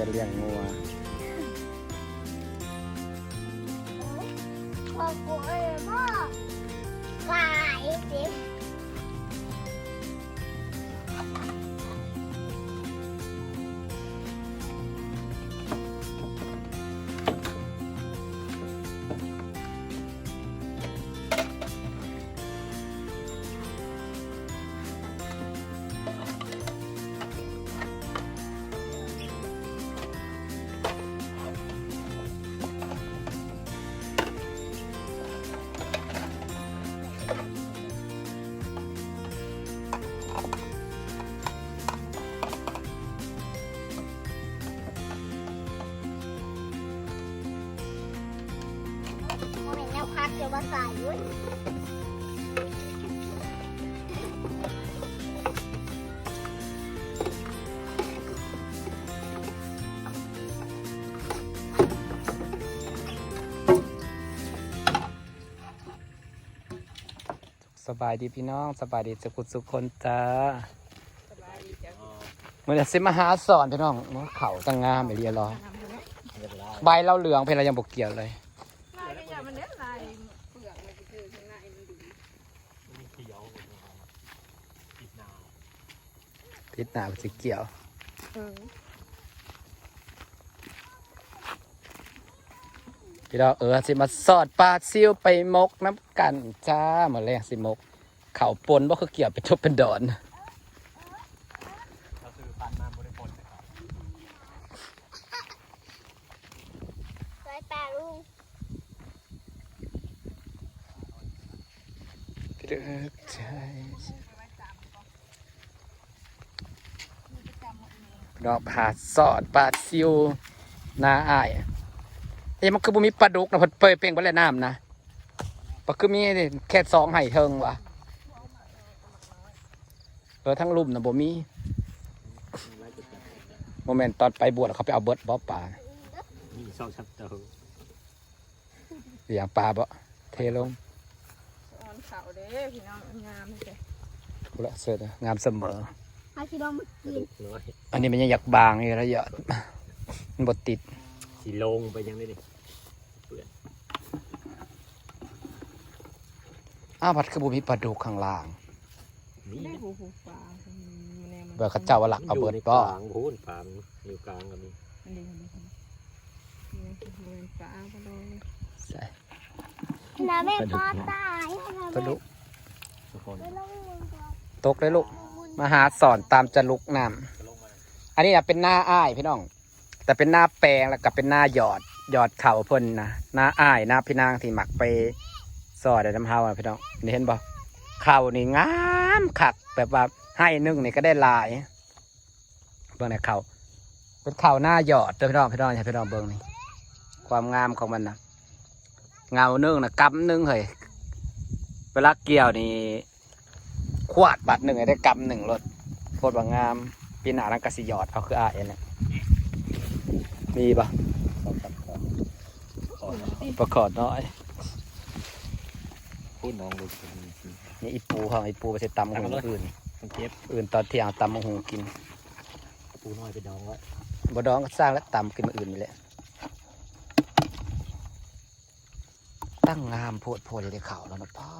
เรียนเลี้ยงงัวพ่อกูเอ้ยพ่อขายสิ สบายดีพี่น้องสบายดีสุขุสุขคนจ้าเมื่อสิมาหาสอนพี่น้องมันเขาตั้งงามไปเรียร้อยใบเราเหลืองเพนเรายังบกเกี่ยวเลยลายก็อย่ามันเล่นลายเปลือกมันก็คือข้างในมันดีพิษหนาสิเกี่ยว เออ พี่น้องเออสิมาสอดปลาซิวไปมกน้ำกันจ้ามื่อแรกสิมกเขาปนบ่คือเกี่ยวเป็นทบเป็นดอนใส่ปลาลุงพี่เด้อใจดอกผาสอดปลาซิวนาอาย เอ้ยมันคือบ่มีปลาดุกนะเพิ่นเปยเป่งไปแล้วน้ำนะปลาคือมีแค่สองไห่เทิงวะเออทั้งลุ่มนะบ่มีโมเมนต์ตอนไปบวชเขาไปเอาเบิดบ่ปลามีสองชัปเตอร์เลี้ยงปลาบ่เทลงออนเขาเด้พี่น้องงามเลยพุละเสร็จแล้วงามเสมอให้คิดว่ามันกินน้อยอันนี้มันยังอยากบางอยู่ระยะมันบดติดสีลงไปยังได้ดิ อ้าวพัดคือบุมีปลาดุกข้างล่างนี่ได้หูหูปลามันแนวมันเบอร์เขาเจ้าว่าหลักเอาเบิดในกบ่ลางพูนปามอยู่กลางก็มีมันดีมันดีมันเป็นปลาปลาโดนใส่น้ำแม่ปลาตายปลาดุกทุกคนไม่ลงมือก่อนตกเลยลูกมาหาสอนตามจะลุกน้ำอันนี้นะเป็นหน้าอ้ายพี่น้อง แต่เป็นหน้าแปลงแล้วก็เป็นหน้าหยอดหยอดเข่าเพิ่นนะหน้าอ้ายหน้าพี่นางที่หมักไป สอดในน้ำเฮาอะพี่น้องนี่เห็นบ่เข่านี่งามคักแบบว่าให้นึ่งนี่ก็ได้หลายเบิ่งในเข่าเป็นเข่าหน้าหยอดเด้อพี่น้องพี่น้องอย่พี่น้องเบิ่งนี่ความงามของมันนะเงานึ่งนะกำนึ่งเฮ้ยเวลาเกี่ยวนี่ขวดบาทหนึ่งให้ได้กำหนึ่งรถโคตรว่างามปีหนานังกสิหยอดเอาคืออาเอ็นเนี่ยมีปะปเตอร์ขอประกอดน้อย พูดน้องดูสินี่อีปูของอีปูไปใส่ตำหงอื่นมันเก็บอื่นตอนเที่ยงตำหงกิน ปูน้อยไปดองไว้บ่ดองก็สร้างแล้วตำกินมื้ออื่นนี่แหละตั้งงามโพดโพดเลยเขาแล้วนะพ่อ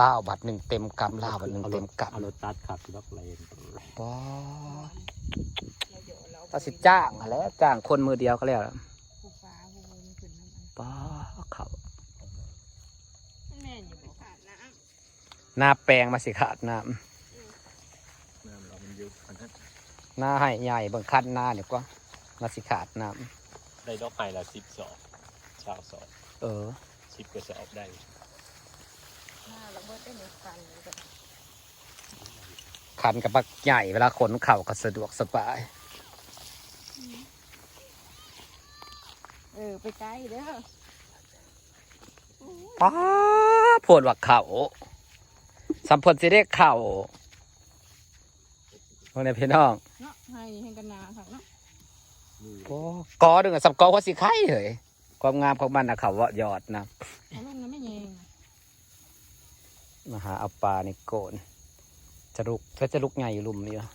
ล่าวบัตรหนึ่งเต็มกำล่าวบัตรหนึ่งเต็มกเอารถตัดขับล็อกเลนำป้อถ้าสิจ้างอะแหล้วจ้างคนมือเดียวก็แล้วล่ะ หูปลาหูมันขึ้นน้ำอัน ป้อเขา แม่นอยู่บ่ขาดน้ หน้าแปลงมาสิขาดน้น้ำเรามันยุบมันำหน้าให้ใหญ่เบิ่งคันหน้าเนี่ยก็มาสิขาดน้ได้ดอกไม้ละสิบสองชาวสองำเออ สิบก็จะออกได้หน้าระเบิดได้หนึ่งฟันแบบคันกับบักใหญ่เวลาขนเข่าก็สะดวกสบาย เออ ไปไกลเด้อป้าโพดว่าเข่า สัมพลสิได้เข่าพวกนี้พี่น้องเนาะให้ให้กันนาค่ะเนาะนี่โอ้กอดึงกับสับกอว่าสิไข่เหยความงามของมันนะเขาว่ายอดนะเอาลงน้ำไม่เยงมาหาเอาปลาในโกนจะลุกถ้าจะลุกใหญ่อยู่ลุมนี่วะ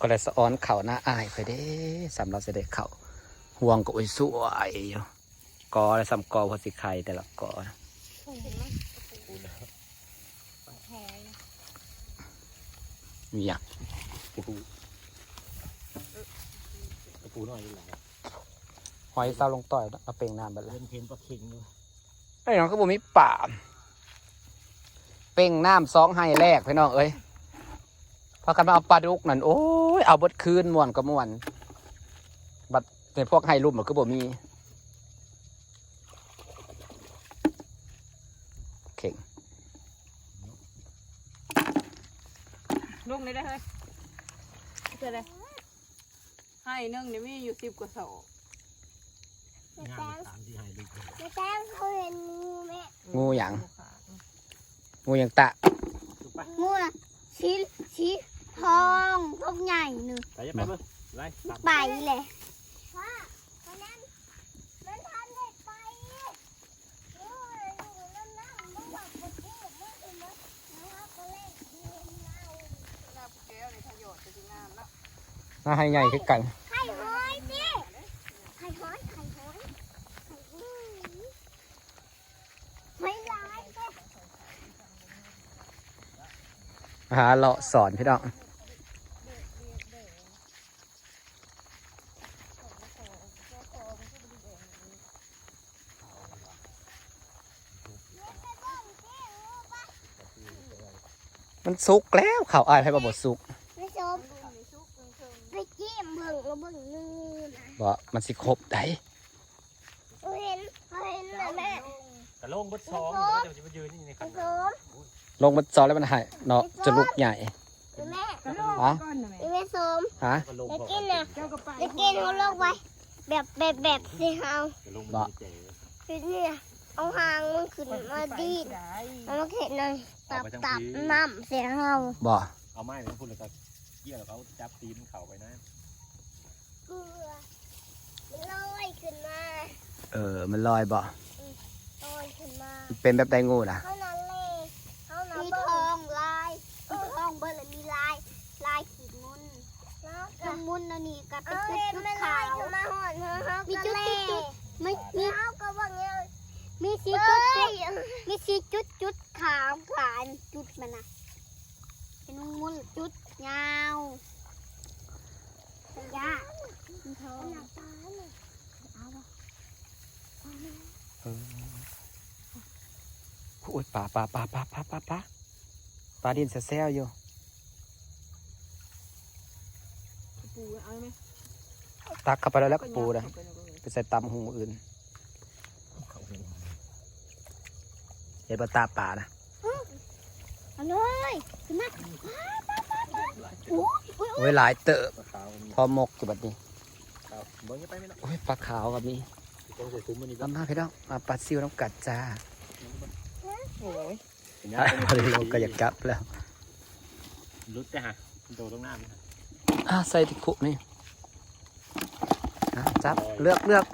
ก็เลยสะอ้อนเข่าหน้าอายไปเด้สำหรับเสด็จเข่าห่วงก็โอ้ยสวยอยู่ กอและสำกอพอสิไข่แต่ละกอมีอย่างปูปูปูน้อยอยู่หลังหอยเศร้าลงต่อยเอาเป่งนานไปเลยเล่นเพนปลาเค็งด้วยไอ้น้องก็บ่มีป่าเป่งน้ำสองให้แรกพี่น้องเอ้ยพากันมาเอาปลาดุกนั่นโอ้ยเอาเบดคืนม่วนก็ม่วน บัดในพวกให้รุ่มมันก็บ่มี เข่ง ลงได้ได้เฮ้ยเจอเลยให้นึ่งนี่มีอยู่สิบกว่าโสงานตามที่ให้ลูกแม่แต้มเขาเห็นงูไหมงูหยัง งูหยังตะถูกปะงูน่ะสีสีทองทองใหญ่หนึ่งไปยังไปเบิ้งไล่ตาม ไปเลยว่าวันนั้นมันทันได้ไปโอ้ยอยู่นั่นนะมันบอกประตูมันถึงมันนะครับก็เล่นเกมเรา น้ำแก้วในประโยชน์จะกินน้ำแล้ว น่าให้ใหญ่คือกันไข่หอยสิไข่หอยไข่หอยไข่หอยไม่ร้ายก็หาเลาะสอนพี่น้องมันสุกแล้วเขาวอายให้บาบดสุก ไม่ชมไปจิ้มเบิ่งแล้วเบิ่งงู นะบ่มันสิครบได้เขาเห็นเขาเห็นเลยแม่กระโลงบดซองแล้วจะมายืนนี่ในไปคันชมลงมันซอนแล้วมันใหายเนาะจะลุกใหญ่แม่ก็ลงฮะก้อนนะแม่แม่ชมฮะกระโลงจะกินน่ะเจ้าก็ไปจะกินเขาลงไว้แบบแบบแบบสิเอากระโลงมันเจ๋คือเนี่ยเอาหางมันขึ้นมาดีดได้เอามาเข็นเลยตับตับน้ำเสียเอาบ่เอาไม้ไปพูดแล้วก็เกี่ยวแล้วเขาจับตีนเข่าไปนะเกลือมัน ลอยขึ้นมาเออ มันลอยบ่ลอยขึ้นมามันเป็นแบบไดงูนะเท่านั้นเลยเท่านั้นมีทองลายมีทองเบอร์เลยมีลายลายขีดมุนขีดมุนอันนี้ก็เป็นจุดจุดขาวมีจุดจุดไม่มีเอาก็ว่าเงี้ยมีสีจุดจุดมีสีจุดจุดขาวขาวจุดมันนะเป็นมุนจุดยาวเป็นยา มีทองเอาวะโอ้ยปลาปลาปลาปลาปลาปลาปลาปลาดินแซวอยู่ปูเอาไหมตักเข้าไปแล้วแล้วก็ปูเลยไปใส่ตำหูอื่นเห็นปลาตาป่านะเอาเลยขึ้นมาโอ้ยโอ้ยหลายเติบพอมกอยู่แบบนี้ บิ้งยังไปไม่ได้โอ้ยปลาขาวกับนี่ต้องใส่ซุ้มมันนี่ก็มามาพี่น้องมาปลาซิวน้ำกัดจ้าโอ้ยอะพอดีลงก็อยากกลับแล้วรุดจ้ะฮะโดดตรงหน้ามันอะใส่ที่คุนี่อะจับเลือกเลือก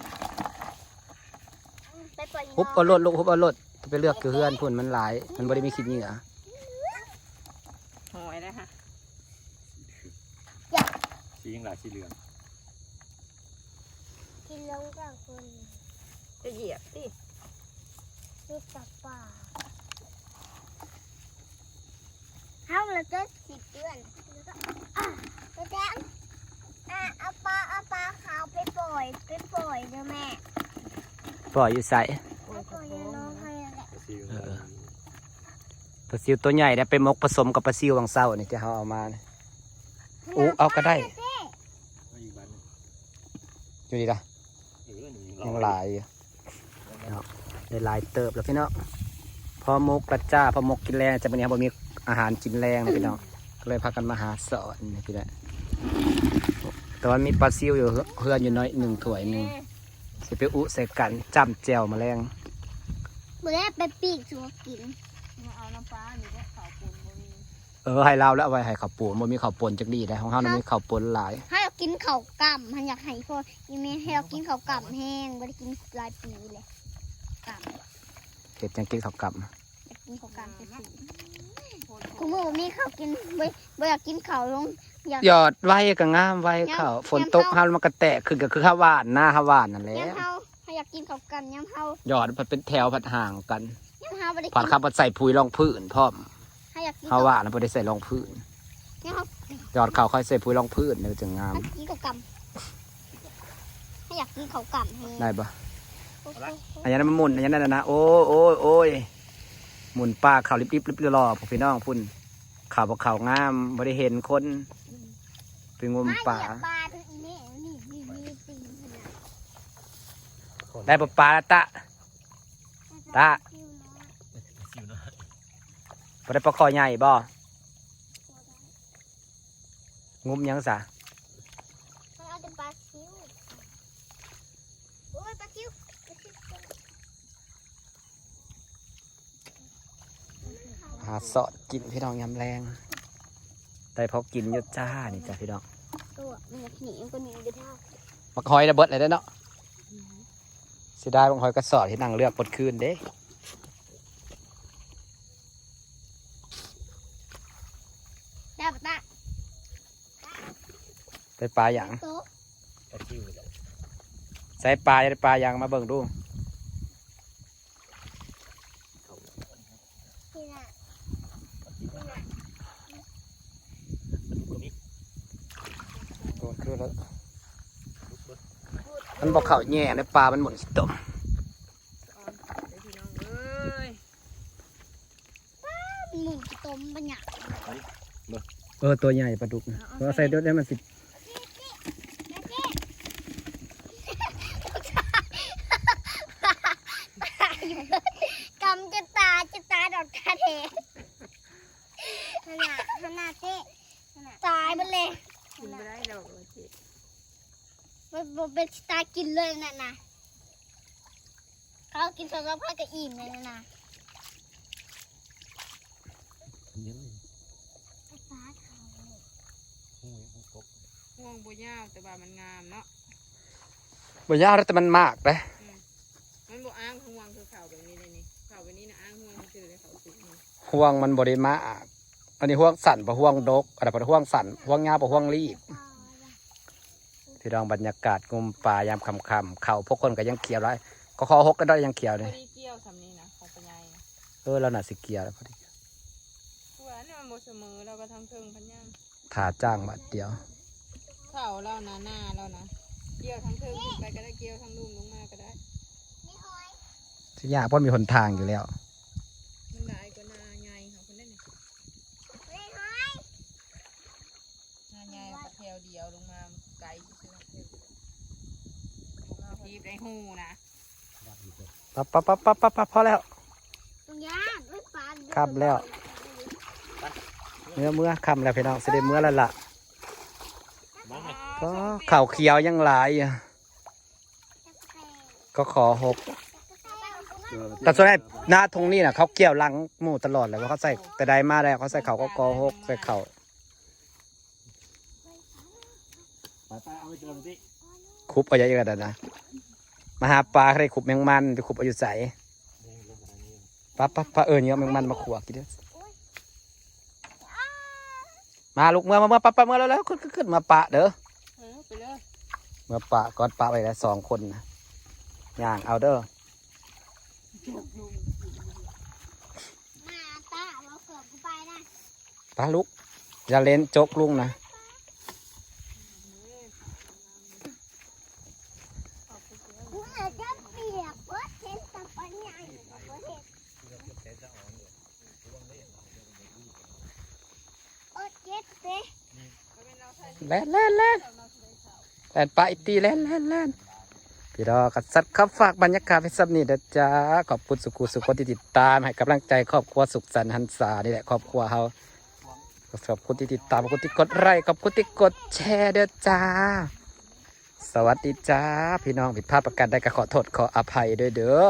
ไปปล่อยฮุบเอารถลูกฮุบเอารถไปเลือกคือเพื่อนพุ่นมันหลาย มันบ่ได้มีขี้เหงื่อหอยเลยค่ะสียังหลายสีเหลือง กินลงกับคน จะเหยียบสิ นี่กับป่าห้ามเราจะสิบเดือนอะไปแจ้งอะเอาปลาเอาปลาขาวไปปล่อยไปปล่อยเด้อแม่ ปล่อยอยู่ใส่ไปปล่อยในน้องให้แหละสีเออปลาซิวตัวใหญ่เนี่ยไปหมกผสมกับปลาซิวบางเศร้านี่ที่เขาเอามาเนี่ยอู้เอาก็ได้อีกบ้านอยู่ดีละเออหนึ่งยังหลายอยู่เนาะได้หลายเติบแล้วพี่น้องพอหมกกระจ้าพอหมกกินแรงจะเป็นยังบ่มีอาหารกินแรงนะพี่น้องก็เลยพากันมาหาสอนนี่พี่น้องแต่ว่ามีปลาซิวอยู่เพื่อนอยู่น้อยหนึ่งถ้วยหนึ่ง สิไปอุใส่กันจ้ำแจวมาแรงเมื่อไปปีกสัวกินมาเอาน้ำปลาอยู่เนี่ยขาวปูนบ่มีเออให้เราแล้วเอาไว้ให้ข้าวปูนบ่มีข้าวปนจักดีได้ของเฮานั้นมีข้าวปนหลาย ให้เรากินข้าวกล่ำมันอยากให้พ่อยังไม่ให้เรากินข้าวกล่ำแห้งไม่ได้กินหลายปีเลยกล่ำเก็ดจังกินข้าวกลับอยากกินข้าวกล่ำจะสิคุณมือมีข้าวกินไม่ไม่อยากกินข้าวลงอยาก หยอดไว้ก็งามไว้เขายามฝนตกยามห้าเฮามันก็แตกคือก็คือข้าวหวานหน้าข้าวหวานนั่นแหละยำเฮาเฮาอยากกินข้าวกันยำเฮาหยอดมันเป็นแถวผัดห่างกันยำเฮาบ่ได้ผ่านกินข้าวผัดใส่ปุ๋ยรองพื้นพร้อมเฮาอยากกินข้าวหวานนะบ่ได้ใส่รองพื้นยำเฮาหยอดข้าวค่อยใส่ปุ๋ยรองพื้นเนี่ยจะงามเฮากินข้าวกันเฮาอยากกินข้าวกันเฮได้ปะโอ้โหอันนี้มันหมุนอันนี้นั่นนะนะโอ้ยโอ้ยโอ้ยหมุนปลาข่าวริบริบริบรอพวกพี่น้องพุ่นข่าวบอกข่าวงามบ่ได้เห็นคนไป งมปลาเหยียบปลาด้วยอีนี่นี่นี่นี่ตีนขนาดได้ปลาปลาแล้วตะ ตา สิวเนาะบ่ได้ปลาคอใหญ่บ่งมยังซะมันเอาแต่ปลาซิวโอ้ยปลาซิวปลาซิวหาสอดกินพี่น้องยำแรงได้พอกินอยุจ้านี่จ้ะพี่น้อง ตัวมันอยากหนีมันก็หนีเดี๋ยวท่ามักหอยระเบิดเลยเด้อเนาะเสียดายบางหอยกระสอดที่นั่งเลือกปดคืนเด้ได้ปะตาได้ปลาอย่างโต๊ะกระชิวเลยใส่ปลาได้ปลาอย่างมาเบิ่งดูนี่น่ะ ตัวนี้ โดนคือแล้ว มันบอกเขาแง่ในปลา มันหมุนสิตมอ่อนเดี๋ยวพี่น้องเอ้ยหมุนกี่ต้มบะหยักเออ ตัวใหญ่ปลาดุกนะเพราะว่าใส่ด้วยได้มันสิกำจะตาจะตาดอกกระเทขนาดขนาดเจ๊ตายมันเลย กินไม่ได้ดอกเลยจิ มันมันเป็นตากินเลยน่ะนะเขากินสองสามพันก็อิ่มเลยนะนะเนื้อฟ้าเขาหูหูกบห่วงบ่ยาวแต่ว่ามันงามเนาะบ่ยาวแต่มันมากเลยมันบ่อ้างห่วงคือข่าวแบบนี้เลยนี่ข่าวแบบนี้นะอ้างห่วงคือเลยเขาสุกนี่ห่วงมันบริมากอันนี้ห่วงสั่นปะห่วงดกอะไรปะห่วงสั่นห่วงยาวปะห่วงรีบ พี่น้องบรรยากาศงมปลายามค่ำๆเขาพวกคนก็ยังเขียวไรก็คอหกก็ได้ยังเขียวพเลอย ดีเกี่ยวสำนี้นะของปัญญาเออเราหน่ะสิเขียวแล้วพอดีตัวนี่มันบ่เสมอเราก็ทำเทิงพันย่างถาจ้างบาทเดียว เข่าเรานะหน้าเรานะเกี่ยวทั้งเทิงขึ้นไปก็ได้เกี่ยวทั้งลุ่มลงมาก็ได้ ที่ยากเพราะมีหนทางอยู่แล้ว มันได้ก็หน้าใหญ่ของคนได้นี่หน้าใหญ่เอาแถวเดียวลงมาไกลซื่อๆเทีบได้หูนะ ปั๊บปั๊บปั๊บปั๊บปั๊บปั๊บพอแล้วตรงย่างไม่ปลาครับแล้วเมื่อเมื่อคำแล้วพี่น้องเสได็จเมื่อแล้วล่ะมาไงก็ข่าวเขียวยังหลายอยู่ก็ขอหกแต่ส่วนใหญ่หน้าทงนี่น่ะเขาเกี่ยวหลังหมู่ตลอดเลยว่าเขาใส่แต่ใดมาแล้วเขาใส่เขาก็กอหกใส่เขาไปไปเอาไปเจอมันสิคุบเอาเยอะๆกันนะ มาหาปลาใครคุบแมงมันไปคุบเอาอยู่ใส่ปลาปลาปลาเอิญเนี้ยแมงมันมาขัวกินเด้อมาลูกเมื่อมาเมื่อปลาปลาเมื่อแล้วแล้วขึ้นขึ้นขึ้นมาปะเด้อเออไปเลยเมื่อปะก่อนปะไปแล้วสองคนนะย่างเอาเด้อมาตาเราเกือบไปนะปลาลูกอย่าเล่นจกลุงนะ เมื่อจะเปียกเพื่อเห็นตะปัญญาเพื่อเห็นโอ้เจ็บเด้ แล่นแล่นแล่นแล่นปลาตีแล่นแล่นแล่นพี่ดอกกัดสัตว์ครับฝากบรรยากาศให้สับนี่นะจ๊ะขอบคุณสุขุสุขคนที่ติดตามให้กำลังใจครอบครัวสุขสันต์หันษานี่แหละครอบครัวเขาขอบคุณที่ติดตามขอบคุณที่กดไลค์ขอบคุณที่กดแชร์เด้อจ้า สวัสดีจ้า พี่น้องผิดพลาดประการใดก็ขอโทษขออภัยด้วยเด้อ